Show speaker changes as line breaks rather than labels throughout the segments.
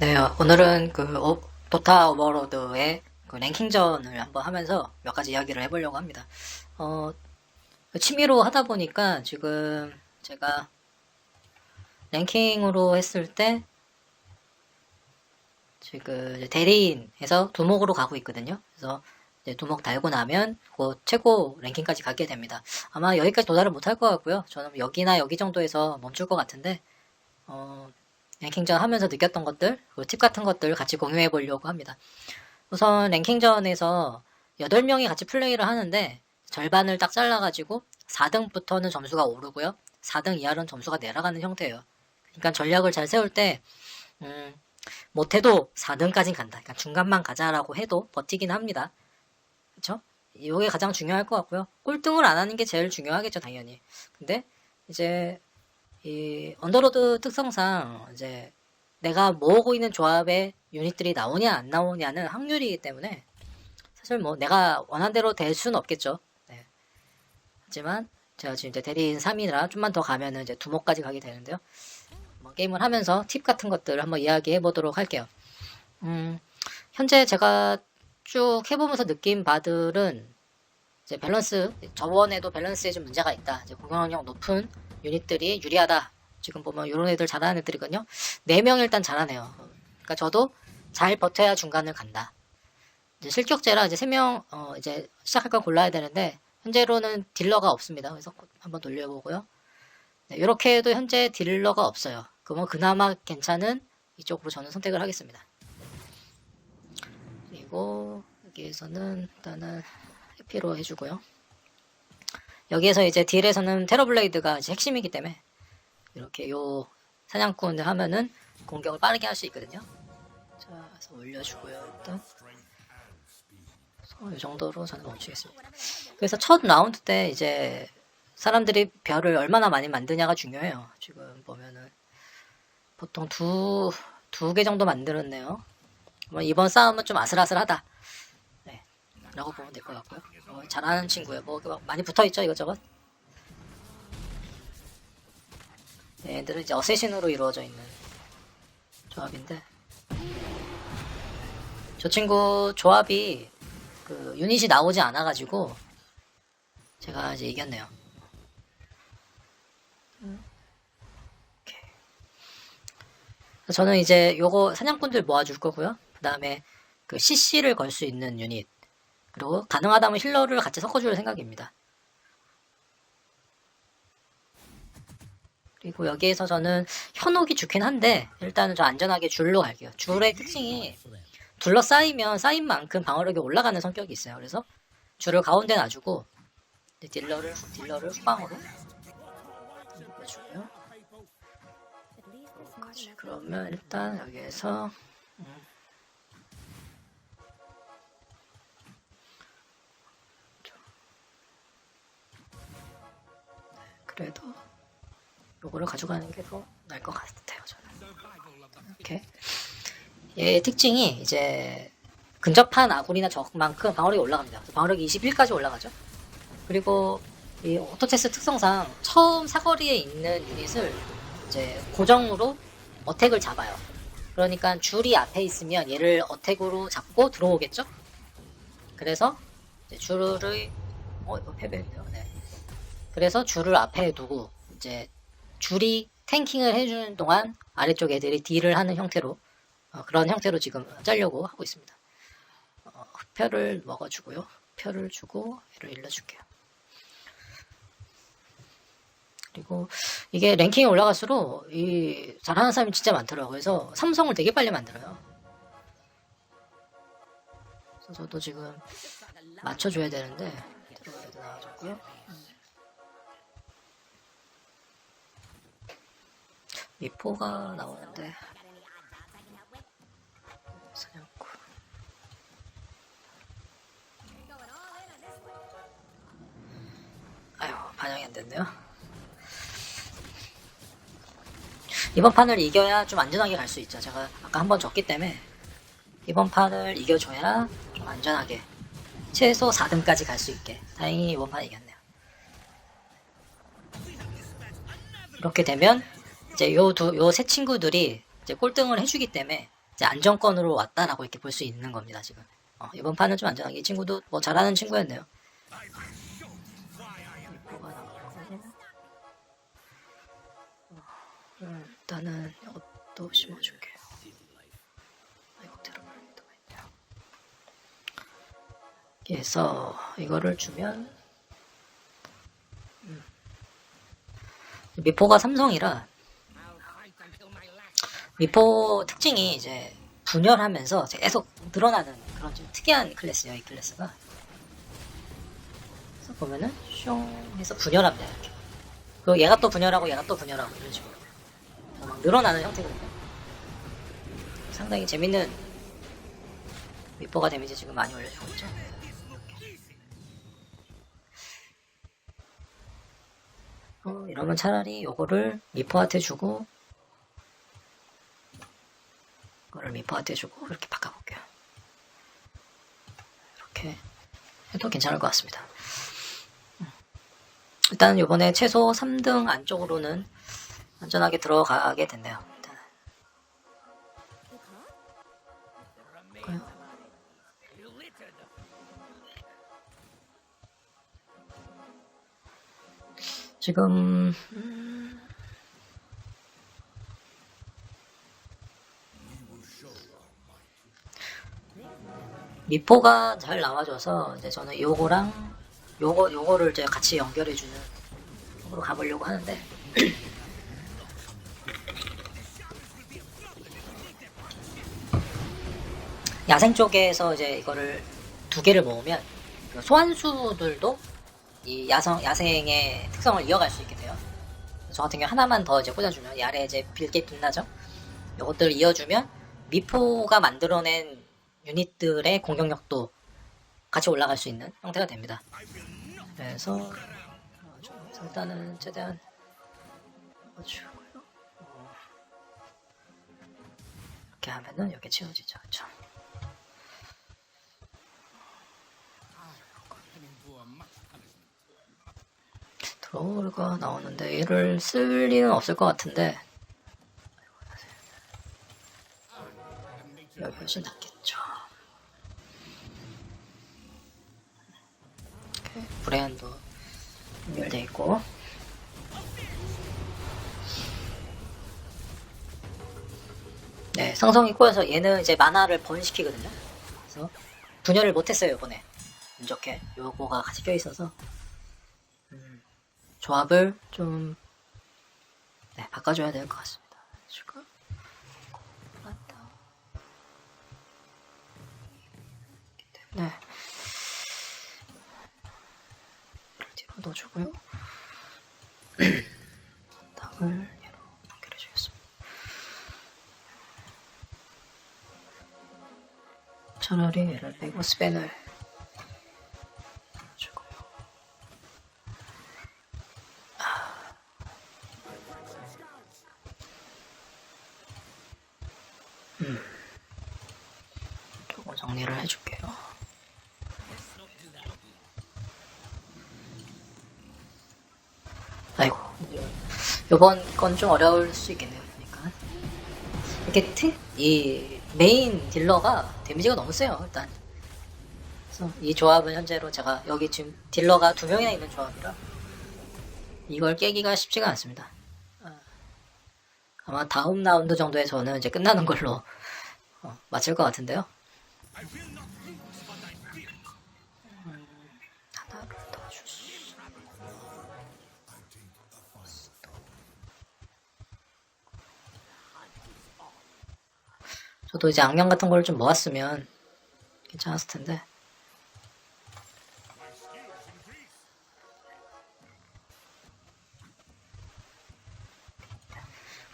네, 오늘은 그 오- 도타 오버로드의 그 랭킹전을 한번 하면서 몇 가지 이야기를 해보려고 합니다. 어, 그 취미로 하다 보니까 지금 제가 랭킹으로 했을 때 지금 대리인에서 두목으로 가고 있거든요. 그래서 두목 달고 나면 곧 최고 랭킹까지 가게 됩니다. 아마 여기까지 도달을 못할 것 같고요. 저는 여기나 여기 정도에서 멈출 것 같은데 어, 랭킹전 하면서 느꼈던 것들, 그리고 팁 같은 것들 같이 공유해 보려고 합니다. 우선 랭킹전에서 8명이 같이 플레이를 하는데 절반을 딱 잘라가지고 4등부터는 점수가 오르고요. 4등 이하로는 점수가 내려가는 형태예요. 그러니까 전략을 잘 세울 때, 음, 못해도 4등까지 간다. 그러니까 중간만 가자라고 해도 버티긴 합니다. 그쵸? 이게 가장 중요할 것 같고요. 꼴등을 안 하는 게 제일 중요하겠죠, 당연히. 근데 이제 이 언더로드 특성상 이제 내가 모으고 있는 조합의 유닛들이 나오냐 안 나오냐는 확률이기 때문에 사실 뭐 내가 원한 대로 될 수는 없겠죠. 네. 하지만 제가 지금 이제 대리인 3이라 좀만 더 가면은 이제 두목까지 가게 되는데요. 뭐 게임을 하면서 팁 같은 것들을 한번 이야기해 보도록 할게요. 음, 현재 제가 쭉 해보면서 느낀 바들은 이제 밸런스 저번에도 밸런스에 좀 문제가 있다. 이제 공격력 높은 유닛들이 유리하다. 지금 보면 이런 애들 잘하는 애들이거든요. 4명 일단 잘하네요. 그러니까 저도 잘 버텨야 중간을 간다. 이제 실격제라 이제 3명 어 이제 시작할 걸 골라야 되는데 현재로는 딜러가 없습니다. 그래서 한번 돌려보고요. 네, 이렇게 해도 현재 딜러가 없어요. 그러면 그나마 괜찮은 이쪽으로 저는 선택을 하겠습니다. 그리고 여기에서는 일단은 해피로 해주고요. 여기에서 이제 딜에서는 테러블레이드가 이제 핵심이기 때문에 이렇게 요 사냥꾼을 하면은 공격을 빠르게 할 수 있거든요. 자, 그래서 올려주고요, 일단. 이 정도로 저는 멈추겠습니다. 그래서 첫 라운드 때 이제 사람들이 별을 얼마나 많이 만드냐가 중요해요. 지금 보면은 보통 두, 두 개 정도 만들었네요. 뭐 이번 싸움은 좀 아슬아슬하다. 네, 라고 보면 될 것 같고요. 어, 잘하는 친구예요. 뭐 많이 붙어있죠, 이것저것. 네, 얘들은 이제 어쌔신으로 이루어져 있는 조합인데 저 친구 조합이 그 유닛이 나오지 않아가지고 제가 이제 이겼네요. 그래서 저는 이제 요거 사냥꾼들 모아줄 거고요. 그 다음에 그 CC를 걸 수 있는 유닛 그리고 가능하다면 힐러를 같이 섞어줄 생각입니다. 그리고 여기에서 저는 현혹이 좋긴 한데 일단은 좀 안전하게 줄로 갈게요. 줄의 특징이 둘러싸이면 쌓인 만큼 방어력이 올라가는 성격이 있어요. 그래서 줄을 가운데 놔주고 딜러를 딜러를 후방으로. 여기까지. 그러면 일단 여기에서 그래도 요거를 가져가는 게 더 나을 것 같아요 저는. 이렇게. 얘의 특징이 이제 근접한 아군이나 적만큼 방어력이 올라갑니다. 방어력이 21까지 올라가죠. 그리고 이 오토체스 특성상 처음 사거리에 있는 유닛을 이제 고정으로 어택을 잡아요. 그러니까 줄이 앞에 있으면 얘를 어택으로 잡고 들어오겠죠? 그래서 줄을 어 이거 패배했네요. 네. 그래서 줄을 앞에 두고 이제 줄이 탱킹을 해주는 동안 아래쪽 애들이 딜을 하는 형태로 어, 그런 형태로 지금 짜려고 하고 있습니다. 어, 흡표를 먹어주고요. 흡표를 주고 얘를 일러줄게요. 그리고 이게 랭킹이 올라갈수록 이 잘하는 사람이 진짜 많더라고요. 그래서 삼성을 되게 빨리 만들어요. 그래서 저도 지금 맞춰줘야 되는데 들어가야 나와줬고요. 미포가 나오는데. 사냥꾼. 반영이 안 됐네요. 이번 판을 이겨야 좀 안전하게 갈 수 있죠. 제가 아까 한 번 졌기 때문에. 이번 판을 이겨줘야 좀 안전하게 최소 4등까지 갈 수 있게. 다행히 이번 판 이겼네요. 이렇게 되면 이제 요 두, 요 세 친구들이 이제 꼴등을 해주기 때문에 이제 안정권으로 왔다라고 이렇게 볼 수 있는 겁니다 지금. 어, 이번 판은 좀 안전하게 이 친구도 뭐 잘하는 친구였네요. 음, 일단은 이것도 심어줄게요. 들어갈 리가 있네요. 그래서 이거를 주면 음. 미포가 삼성이라 미포 특징이 이제 분열하면서 계속 늘어나는 그런 좀 특이한 클래스예요, 이 클래스가. 그래서 보면은 슝 해서 분열합니다, 이렇게. 그리고 얘가 또 분열하고 얘가 또 분열하고 이런 식으로. 막 늘어나는 형태거든요. 상당히 재밌는 미포가 데미지 지금 많이 올려주고 있죠. 어, 이러면 차라리 요거를 미포한테 주고 이거를 미포한테 주고 이렇게 바꿔볼게요. 이렇게 해도 괜찮을 것 같습니다. 음. 일단 이번에 최소 3등 안쪽으로는 안전하게 들어가게 됐네요. 지금 미포가 잘 나와줘서 이제 저는 요거랑 요거 요거를 이제 같이 연결해주는 쪽으로 가보려고 하는데 야생 쪽에서 이제 이거를 두 개를 모으면 그 소환수들도 이 야성 야생의 특성을 이어갈 수 있게 돼요. 저 같은 경우 하나만 더 이제 꽂아주면 이 아래 이제 빌게 빛나죠. 이것들을 이어주면 미포가 만들어낸 유닛들의 공격력도 같이 올라갈 수 있는 형태가 됩니다. 그래서 일단은 최대한 이렇게 하면은 이렇게 채워지죠, 그렇죠? 드로우가 나오는데 얘를 쓸 리는 없을 것 같은데 여기 훨씬 낫겠죠. 이렇게 브레안도 연결돼 있고. 네 상성이 꼬여서 얘는 이제 만화를 번시키거든요. 그래서 분열을 못했어요 이번에. 운 좋게. 요거가 같이 껴있어서. 음, 조합을 좀 네, 바꿔줘야 될 것 같습니다. 지금 맞 넣어주고요. 연결해주겠습니다. 차라리 얘를 빼고 스팬을 주고요. 조금 정리를 해줄게요. 아이고, 요번 건 좀 어려울 수 있겠네요. 그러니까 이렇게 특, 이 메인 딜러가 데미지가 너무 세요. 일단. 그래서 이 조합은 현재로 제가 여기 지금 딜러가 두 명이나 있는 조합이라 이걸 깨기가 쉽지가 않습니다. 아, 아마 다음 라운드 정도에 저는 이제 끝나는 걸로 어, 맞출 것 같은데요. 저도 이제 악령 같은 걸 좀 모았으면 괜찮았을 텐데.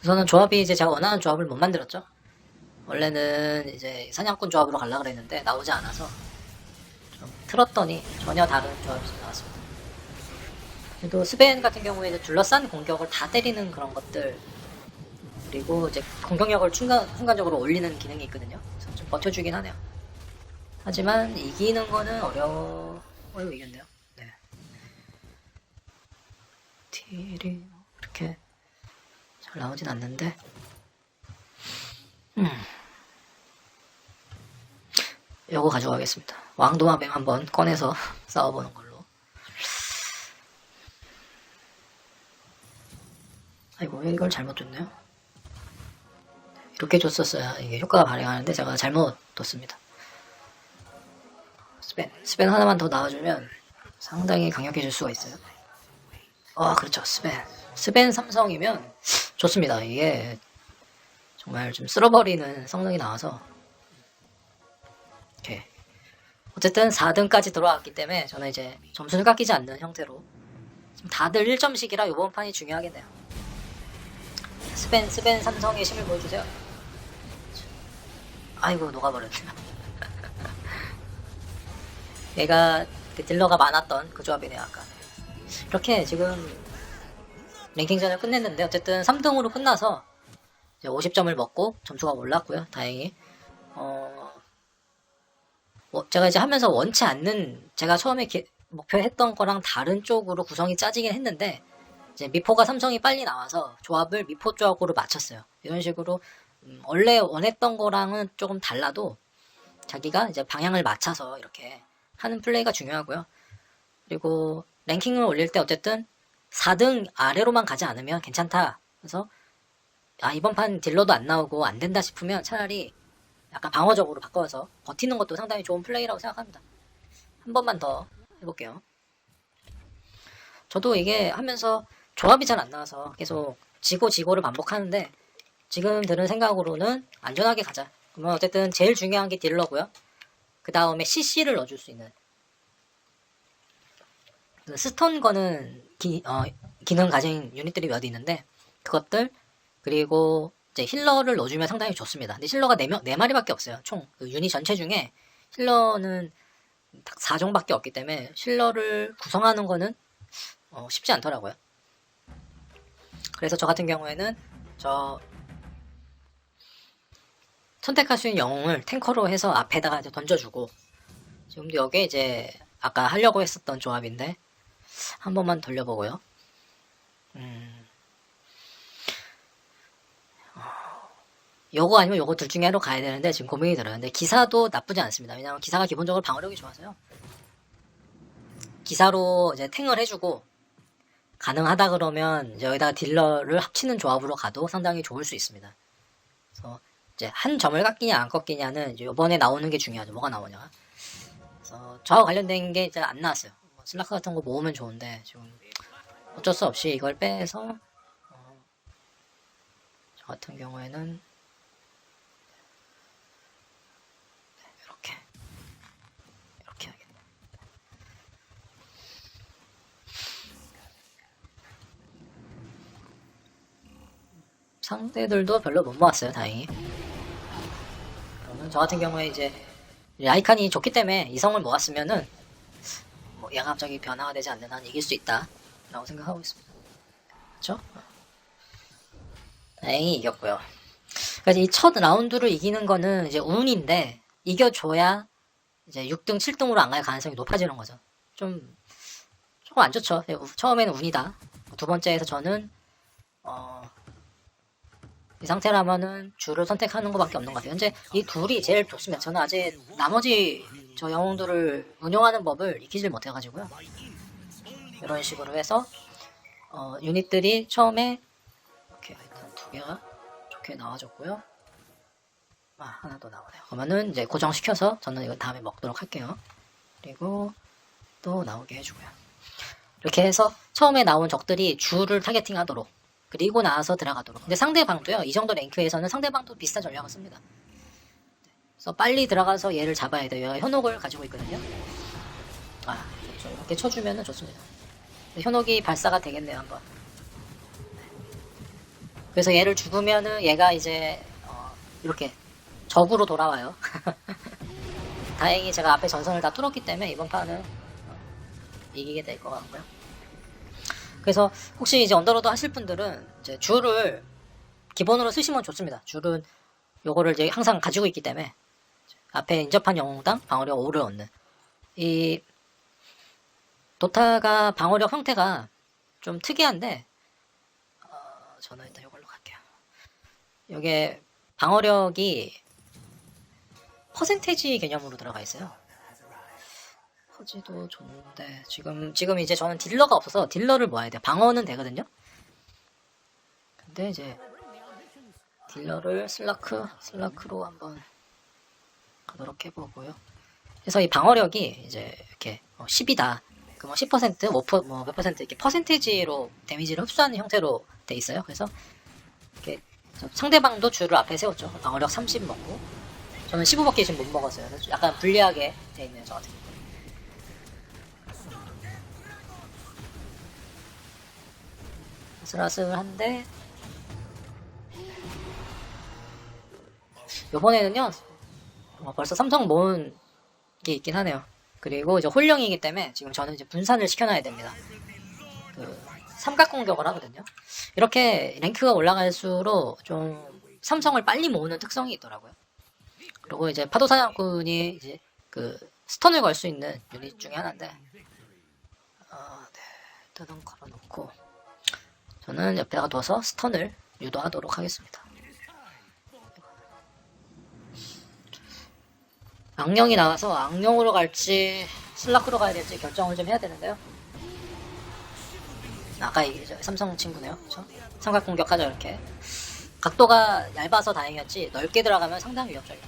우선은 조합이 이제 제가 원하는 조합을 못 만들었죠. 원래는 이제 사냥꾼 조합으로 가려고 그랬는데 나오지 않아서 좀 틀었더니 전혀 다른 조합이 나왔습니다. 그래도 스벤 같은 경우에 이제 둘러싼 공격을 다 때리는 그런 것들 그리고 이제 공격력을 순간, 순간적으로 올리는 기능이 있거든요. 그래서 좀 버텨주긴 하네요. 하지만 이기는 거는 어려워, 어려워 이겼네요. 네. 딜이 그렇게 잘 나오진 않는데, 음. 요거 가져가겠습니다. 왕도마뱀 한번 꺼내서 싸워보는 걸로. 아이고, 왜 이걸 잘못 줬네요. 이렇게 줬었어야 이게 효과가 발생하는데 제가 잘못 뒀습니다. 스펜, 스펜 하나만 더 나와주면 상당히 강력해질 수가 있어요. 아, 그렇죠. 스펜. 스펜 삼성이면 좋습니다. 이게 정말 좀 쓸어버리는 성능이 나와서 오케이. 어쨌든 4등까지 들어왔기 때문에 저는 이제 점수를 깎이지 않는 형태로 다들 1점씩이라 이번 판이 중요하겠네요. 스펜 스펜 삼성의 힘을 보여주세요. 아이고 녹아버렸네요. 얘가 그 딜러가 많았던 그 조합이네요 아까. 이렇게 지금 랭킹전을 끝냈는데 어쨌든 3등으로 끝나서 이제 50점을 먹고 점수가 올랐고요. 다행히. 어, 뭐 제가 이제 하면서 원치 않는 제가 처음에 기- 목표했던 거랑 다른 쪽으로 구성이 짜지긴 했는데 이제 미포가 삼성이 빨리 나와서 조합을 미포 쪽으로 맞췄어요. 이런 식으로 음, 원래 원했던 거랑은 조금 달라도 자기가 이제 방향을 맞춰서 이렇게 하는 플레이가 중요하고요. 그리고 랭킹을 올릴 때 어쨌든 4등 아래로만 가지 않으면 괜찮다. 그래서 아 이번 판 딜러도 안 나오고 안 된다 싶으면 차라리 약간 방어적으로 바꿔서 버티는 것도 상당히 좋은 플레이라고 생각합니다. 한 번만 더 해볼게요. 저도 이게 하면서 조합이 잘 안 나와서 계속 지고 지고를 반복하는데 지금 드는 생각으로는 안전하게 가자. 그러면 어쨌든 제일 중요한 게 딜러고요. 그 다음에 CC를 넣어줄 수 있는 그 스턴 거는 기, 어, 기능 가진 유닛들이 몇 있는데 그것들 그리고 이제 힐러를 넣어주면 상당히 좋습니다. 근데 힐러가 4명, 4마리밖에 없어요. 총. 그 유닛 전체 중에 힐러는 딱 4종밖에 없기 때문에 힐러를 구성하는 거는 어, 쉽지 않더라고요. 그래서 저 같은 경우에는 저 선택할 수 있는 영웅을 탱커로 해서 앞에다가 이제 던져주고 지금도 여기에 이제 아까 하려고 했었던 조합인데 한 번만 돌려보고요. 음. 요거 아니면 요거 둘 중에 하나로 가야 되는데 지금 고민이 들어요. 근데 기사도 나쁘지 않습니다. 왜냐면 기사가 기본적으로 방어력이 좋아서요. 기사로 이제 탱을 해주고 가능하다 그러면 이제 여기다가 딜러를 합치는 조합으로 가도 상당히 좋을 수 있습니다. 그래서 이제 한 점을 깎이냐 안 깎이냐는 이번에 나오는 게 중요하죠. 뭐가 나오냐. 그래서 저와 관련된 게 이제 안 나왔어요. 뭐 슬라크 같은 거 모으면 좋은데 지금 어쩔 수 없이 이걸 빼서 어, 저 같은 경우에는 네, 이렇게 이렇게 하겠네. 상대들도 별로 못 모았어요, 다행히. 저 같은 경우에 이제 라이칸이 좋기 때문에 이성을 모았으면은 뭐 갑자기 변화가 되지 않는 한 이길 수 있다라고 생각하고 있습니다. 그렇죠? 다행히 이겼고요. 그래서 이첫 라운드를 이기는 거는 이제 운인데 이겨줘야 이제 6등, 7등으로 안 갈 가능성이 높아지는 거죠. 좀 조금 안 좋죠. 처음에는 운이다. 두 번째에서 저는 어, 이 상태라면은 줄을 선택하는 것밖에 없는 것 같아요. 현재 이 둘이 제일 좋습니다. 저는 아직 나머지 저 영웅들을 운영하는 법을 익히질 못해가지고요. 이런 식으로 해서 어, 유닛들이 처음에 이렇게 일단 두 개가 좋게 나와줬고요. 아 하나 더 나오네요. 그러면은 이제 고정시켜서 저는 이거 다음에 먹도록 할게요. 그리고 또 나오게 해주고요. 이렇게 해서 처음에 나온 적들이 줄을 타겟팅하도록 그리고 나서 들어가도록. 근데 상대방도요. 이 정도 랭크에서는 상대방도 비슷한 전략을 씁니다. 그래서 빨리 들어가서 얘를 잡아야 돼요. 현혹을 가지고 있거든요. 아, 좋죠. 이렇게 쳐주면 좋습니다. 현혹이 발사가 되겠네요, 한번. 그래서 얘를 죽으면은 얘가 이제 어, 이렇게 적으로 돌아와요. 다행히 제가 앞에 전선을 다 뚫었기 때문에 이번 판은 어, 이기게 될 것 같고요. 그래서 혹시 이제 언더로드 하실 분들은 이제 줄을 기본으로 쓰시면 좋습니다. 줄은 요거를 이제 항상 가지고 있기 때문에 앞에 인접한 영웅당 방어력 5를 얻는 이 도타가 방어력 형태가 좀 특이한데 어, 저는 일단 이걸로 갈게요. 이게 방어력이 퍼센테지 개념으로 들어가 있어요. 퍼지도 좋은데 지금 지금 이제 저는 딜러가 없어서 딜러를 모아야 돼요. 방어는 되거든요. 근데 이제 딜러를 슬라크 슬라크로 한번 가도록 해보고요. 그래서 이 방어력이 이제 이렇게 10이다. 그뭐 10%, 5%, 뭐몇 퍼센트 이렇게 퍼센테지로 데미지를 흡수하는 형태로 돼 있어요. 그래서 이렇게 저 상대방도 줄을 앞에 세웠죠. 방어력 30 먹고 저는 15밖에 지금 못 먹었어요. 약간 불리하게 돼 있네요. 저 같은 경우. 아슬아슬한데 요번에는요 어, 벌써 삼성 모은 게 있긴 하네요 그리고 이제 홀령이기 때문에 지금 저는 이제 분산을 시켜놔야 됩니다 그 삼각 공격을 하거든요 이렇게 랭크가 올라갈수록 좀 삼성을 빨리 모으는 특성이 있더라고요 그리고 이제 파도 사냥꾼이 이제 그 스턴을 걸 수 있는 유닛 중에 하나인데 아, 네. 일단은 걸어놓고 저는 옆에다가 둬서 스턴을 유도하도록 하겠습니다. 악령이 나와서 악령으로 갈지 슬라크로 가야 될지 결정을 좀 해야 되는데요. 아까 이제 삼성 친구네요. 그쵸? 삼각 공격하죠 이렇게. 각도가 얇아서 다행이었지 넓게 들어가면 상당히 위협적이에요.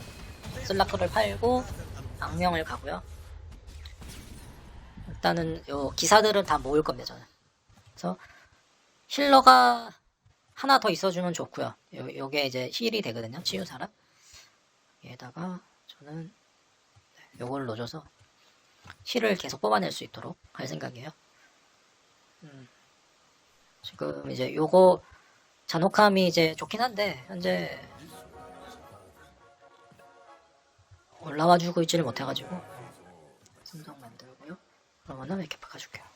슬라크를 팔고 악령을 가고요. 일단은 요 기사들은 다 모을 겁니다 저는. 그래서 힐러가 하나 더 있어주면 좋고요. 요, 요게 이제 힐이 되거든요. 치유 사람. 얘에다가 저는 네, 요걸 넣어줘서 힐을 계속 뽑아낼 수 있도록 할 생각이에요. 음, 지금 이제 요거 잔혹함이 이제 좋긴 한데 현재 올라와주고 있지를 못해가지고 삼성 만들고요. 그러면은 이렇게 바꿔줄게요.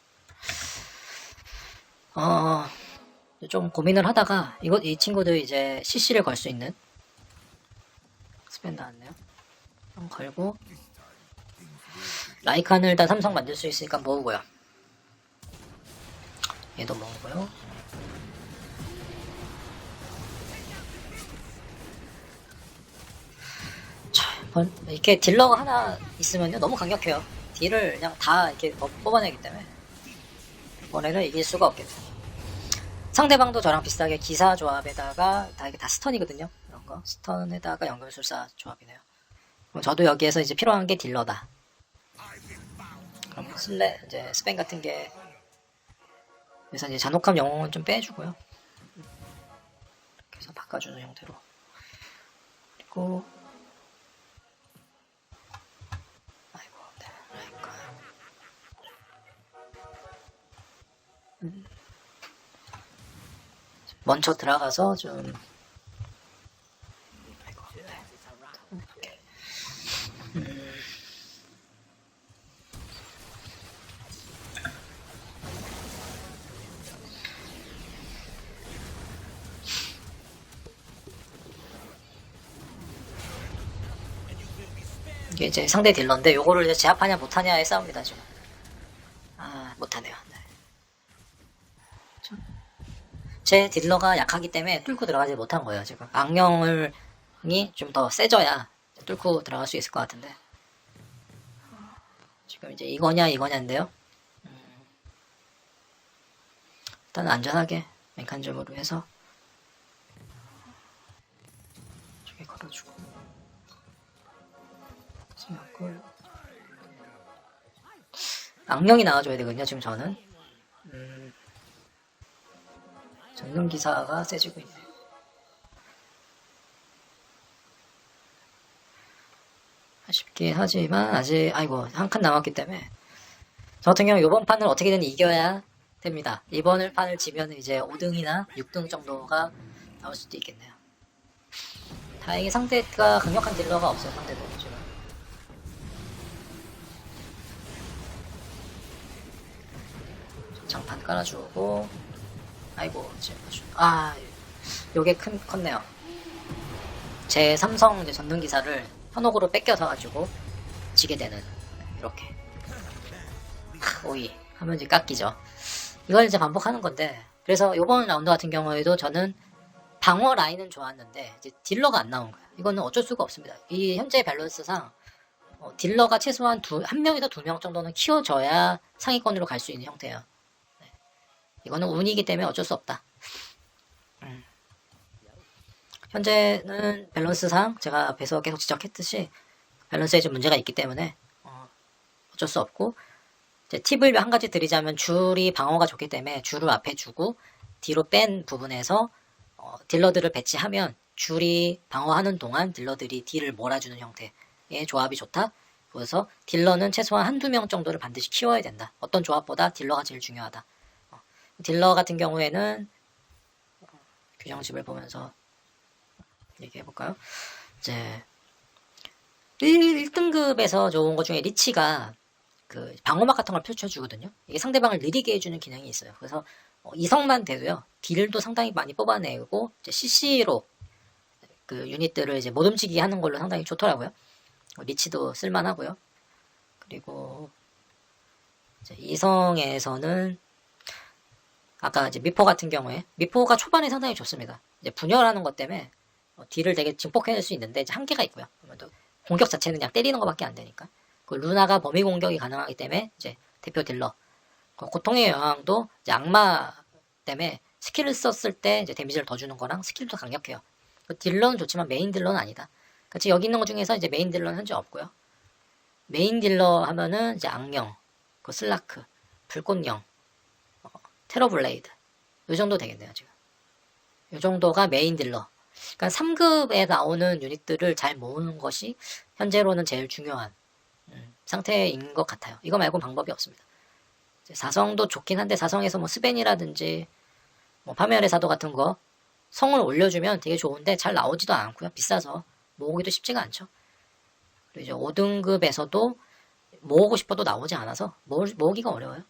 어, 좀 고민을 하다가 이거 이 친구도 이제 CC를 걸 수 있는 스펜 나왔네요. 좀 걸고 라이칸을 일단 삼성 만들 수 있으니까 모으고요. 얘도 모으고요. 자, 번- 이렇게 딜러가 하나 있으면요 너무 강력해요. 딜을 그냥 다 이렇게 뽑아내기 때문에 이번에는 이길 수가 없겠죠. 상대방도 저랑 비슷하게 기사 조합에다가 다 이게 다 스턴이거든요. 이런 거 스턴에다가 연금술사 조합이네요. 그럼 저도 여기에서 이제 필요한 게 딜러다. 그럼 슬레 이제 스팸 같은 게 그래서 이제 잔혹함 영웅은 좀 빼주고요. 해서 바꿔주는 형태로 그리고 먼저 들어가서 좀. 음. 이게 이제 상대 딜러인데 요거를 이제 제압하냐 못하냐의 싸움이다 지금 아 못하네요 네. 제 딜러가 약하기 때문에 뚫고 들어가지 못한 거예요, 지금. 악령을, 이좀 더 세져야 뚫고 들어갈 수 있을 것 같은데. 지금 이제 이거냐, 이거냐인데요. 음. 일단 안전하게 메칸즘으로 해서 저기 걸어주고. 악령이 나와줘야 되거든요, 지금 저는. 전능 기사가 세지고 있네. 아쉽긴 하지만 아직 아이고 한 칸 남았기 때문에 저 같은 경우 이번 판을 어떻게든 이겨야 됩니다. 이번 판을 지면 이제 5등이나 6등 정도가 나올 수도 있겠네요. 다행히 상대가 강력한 딜러가 없어요. 상대도 지금. 장판 깔아주고 아이고 지금 아 요게 큰 컸네요. 제 삼성 이제 전등 기사를 현혹으로 뺏겨서 가지고 지게 되는 이렇게. 하, 오이. 하면 이제 깎이죠. 이걸 이제 반복하는 건데 그래서 요번 라운드 같은 경우에도 저는 방어 라인은 좋았는데 이제 딜러가 안 나온 거예요 이거는 어쩔 수가 없습니다. 이 현재 밸런스상 어, 딜러가 최소한 두, 한 명에서 두 명 정도는 키워줘야 상위권으로 갈 수 있는 형태예요. 네. 이거는 운이기 때문에 어쩔 수 없다. 음. 현재는 밸런스상 제가 앞에서 계속 지적했듯이 밸런스에 좀 문제가 있기 때문에 어, 어쩔 수 없고 팁을 한 가지 드리자면 줄이 방어가 좋기 때문에 줄을 앞에 주고 뒤로 뺀 부분에서 어, 딜러들을 배치하면 줄이 방어하는 동안 딜러들이 딜을 몰아주는 형태의 조합이 좋다. 그래서 딜러는 최소한 한두 명 정도를 반드시 키워야 된다. 어떤 조합보다 딜러가 제일 중요하다. 어, 딜러 같은 경우에는 어, 규정집을 보면서 얘기해 볼까요? 이제 1, 1등급에서 좋은 것 중에 리치가 그 방어막 같은 걸 펼쳐주거든요. 이게 상대방을 느리게 해주는 기능이 있어요. 그래서 어, 이성만 돼도요. 딜도 상당히 많이 뽑아내고 이제 CC로 그 유닛들을 이제 못 움직이게 하는 걸로 상당히 좋더라고요. 어, 리치도 쓸만하고요. 그리고 이성에서는 아까 이제 미포 같은 경우에 미포가 초반에 상당히 좋습니다. 이제 분열하는 것 때문에 어, 딜을 되게 증폭해낼 수 있는데 이제 한계가 있고요. 또 공격 자체는 그냥 때리는 것밖에 안 되니까. 그 루나가 범위 공격이 가능하기 때문에 이제 대표 딜러. 그 고통의 영향도 이제 악마 때문에 스킬을 썼을 때 이제 데미지를 더 주는 거랑 스킬도 강력해요. 그 딜러는 좋지만 메인 딜러는 아니다. 그치 여기 있는 것 중에서 이제 메인 딜러는 현재 없고요. 메인 딜러 하면은 이제 악령, 그 슬라크, 불꽃령, 어, 테러블레이드 이 정도 되겠네요 지금. 이 정도가 메인 딜러. 그러니까 3급에 나오는 유닛들을 잘 모으는 것이 현재로는 제일 중요한 음, 상태인 것 같아요. 이거 말고 방법이 없습니다. 사성도 좋긴 한데 사성에서 뭐 스벤이라든지 뭐 파멸의 사도 같은 거 성을 올려주면 되게 좋은데 잘 나오지도 않고요. 비싸서 모으기도 쉽지가 않죠. 그리고 이제 5등급에서도 모으고 싶어도 나오지 않아서 모으, 모으기가 어려워요.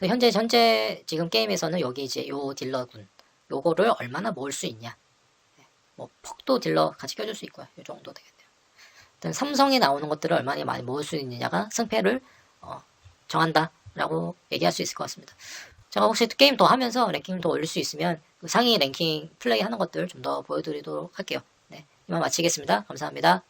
그래서 현재 현재 지금 게임에서는 여기 이제 요 딜러군 요거를 얼마나 모을 수 있냐. 네, 뭐 퍽도 딜러 같이 껴줄 수 있고요. 요 정도 되겠네요. 일단 삼성에 나오는 것들을 얼마나 많이 모을 수 있느냐가 승패를 어, 정한다라고 얘기할 수 있을 것 같습니다. 제가 혹시 게임 더 하면서 랭킹 더 올릴 수 있으면 그 상위 랭킹 플레이 하는 것들 좀 더 보여드리도록 할게요. 네, 이만 마치겠습니다. 감사합니다.